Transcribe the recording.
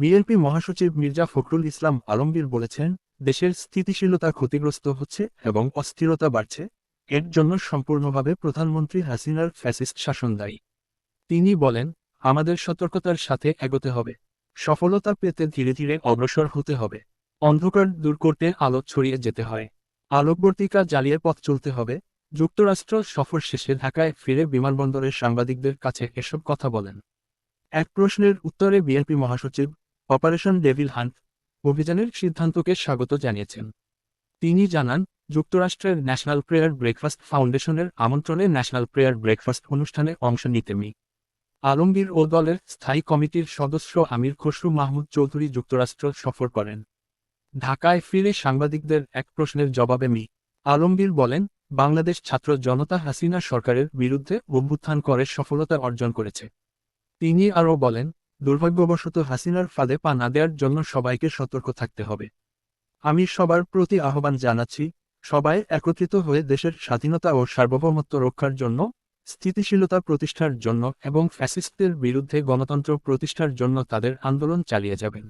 BNP মহাসচিব মির্জা ফখরুল ইসলাম আলমগীর বলেছেন, দেশের স্থিতিশীলতা ক্ষতিগ্রস্ত হচ্ছে এবং অস্থিরতা বাড়ছে। এর জন্য সম্পূর্ণভাবে প্রধানমন্ত্রী হাসিনার ফ্যাসিস্ট শাসন দায়ী। তিনি বলেন, আমাদের সতর্কতার সাথে এগোতে হবে। সফলতা পেতে ধীরে ধীরে অগ্রসর হতে হবে। অন্ধকার দূর করতে আলো ছড়িয়ে যেতে হয়। আলোকবর্তিকা জ্বালিয়ে পথ চলতে হবে। যুক্তরাষ্ট্র সফর শেষে ঢাকায় ফিরে বিমানবন্দরের সাংবাদিকদের কাছে এসব কথা বলেন। এক প্রশ্নের উত্তরে বিএনপি মহাসচিব অপারেশন ডেভিল হান্ট অভিযানের সিদ্ধান্তকে স্বাগত জানিয়েছেন। তিনি জানান, যুক্তরাষ্ট্রের ন্যাশনাল প্রেয়ার ব্রেকফাস্ট ফাউন্ডেশনের আমন্ত্রণে ন্যাশনাল প্রেয়ার ব্রেকফাস্ট অনুষ্ঠানে অংশ নিতে মি। আলমগীর ও দলের স্থায়ী কমিটির সদস্য আমির খসরু মাহমুদ চৌধুরী যুক্তরাষ্ট্র সফর করেন। ঢাকায় ফিরে সাংবাদিকদের এক প্রশ্নের জবাবে মি। আলমগীর বলেন, বাংলাদেশ ছাত্র জনতা হাসিনা সরকারের বিরুদ্ধে অভ্যুত্থান করে সফলতা অর্জন করেছে। তিনি আরও বলেন দুর্ভাগ্যবশত হাসিনার ফাঁদে পা না দেওয়ার জন্য সবাইকে সতর্ক থাকতে হবে। আমি সবার প্রতি আহ্বান জানাচ্ছি, সবাই একত্রিত হয়ে দেশের স্বাধীনতা ও সার্বভৌমত্ব রক্ষার জন্য, স্থিতিশীলতা প্রতিষ্ঠার জন্য এবং ফ্যাসিস্টদের বিরুদ্ধে গণতন্ত্র প্রতিষ্ঠার জন্য তাদের আন্দোলন চালিয়ে যাবেন।